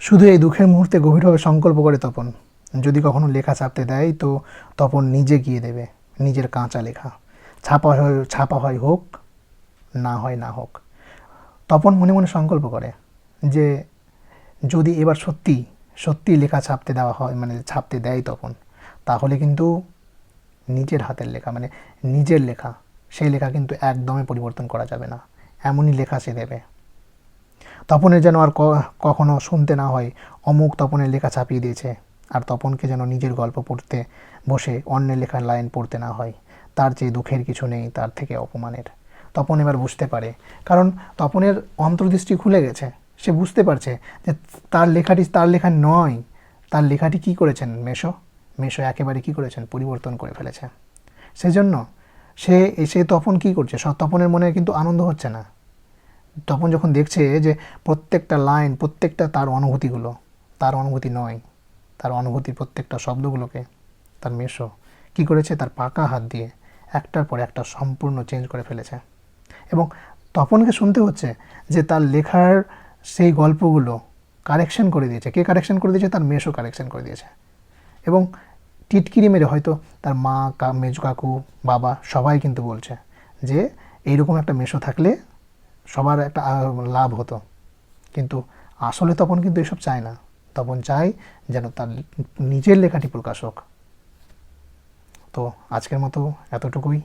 শুধু এই দুঃখের মুহূর্তে গভীরভাবে সংকল্প করে তপন। যদি কখনো লেখা ছাপতে দেয়, তো তপন নিজে গিয়ে দেবে, নিজের কাঁচা লেখা। ছাপা হয় ছাপা হয় হোক, না হয় না হোক। তপন মনে মনে সংকল্প করে যে, যদি এবার সত্যি সত্যি লেখা ছাপতে দেওয়া হয় মানে ছাপতে দেয় তখন তাহলে কিন্তু নিজের হাতের লেখা মানে নিজের লেখা, সেই লেখা কিন্তু একদমই পরিবর্তন করা যাবে না। এমনই লেখা সে দেবে। তপনের যেন আর কখনো শুনতে না হয়, অমুক তপনের লেখা ছাপিয়ে দিয়েছে। আর তপনকে যেন নিজের গল্প পড়তে বসে অন্যের লেখার লাইন পড়তে না হয়, তার চেয়ে দুঃখের কিছু নেই, তার থেকে অপমানের। তপন এবার বুঝতে পারে, কারণ তপনের অন্তর্দৃষ্টি খুলে গেছে। সে বুঝতে পারছে যে তার লেখাটি, তার লেখা নয়, তার লেখাটি কি করেছেন মেশো? মেশো একেবারে কি করেছেন? পরিবর্তন করে ফেলেছে। সেজন্য সে এসে তপন কি করছে? সব তপনের মনে কিন্তু আনন্দ হচ্ছে না। তপন যখন দেখছে যে প্রত্যেকটা লাইন প্রত্যেকটা তার অনুভূতিগুলো, তার অনুভূতি নয়, তার অনুভূতির প্রত্যেকটা শব্দগুলোকে তার মেশো। কি করেছে? তার পাকা হাত দিয়ে একটার পর একটা সম্পূর্ণ চেঞ্জ করে ফেলেছে। এবং তপনকে শুনতে হচ্ছে যে তার লেখার সেই গল্পগুলো কারেকশন করে দিয়েছে। কে কারেকশন করে দিয়েছে? তার মেশো কারেকশন করে দিয়েছে। এবং টিটকিরি মেরে হয়তো তার মা কা, মেজু কাকু, বাবা সবাই কিন্তু বলছে যে, এইরকম একটা মেশো থাকলে সবার একটা লাভ হতো। কিন্তু আসলে তখন কিন্তু এসব চায় না। তখন চায় যেন তার নিজের লেখাটি প্রকাশ হোক। তো আজকের মতো এতটুকুই।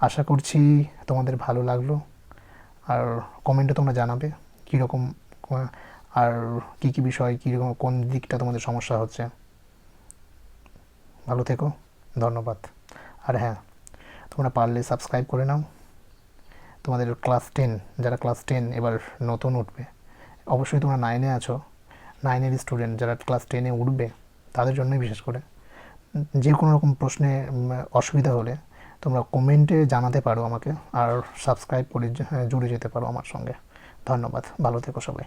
আশা করছি তোমাদের ভালো লাগল। আর কমেন্টে তোমরা জানাবে কীরকম, আর কী কী বিষয়, কীরকম, কোন দিকটা তোমাদের সমস্যা হচ্ছে। ভালো থেকো। ধন্যবাদ। আর হ্যাঁ তোমরা পারলে সাবস্ক্রাইব করে নাও। তোমাদের ক্লাস টেন যারা ক্লাস টেন এবার নতুন উঠবে, অবশ্যই তোমরা নাইনে আছো। নাইনের স্টুডেন্ট যারা ক্লাস টেনে উঠবে, তাদের জন্যই বিশেষ করে। যে কোনো রকম প্রশ্নে অসুবিধা হলে তোমরা কমেন্টে জানাতে পারো আমাকে, আর সাবস্ক্রাইব করে জুড়ে যেতে পারো আমার সঙ্গে। ধন্যবাদ, ভালো থেকো সবাই।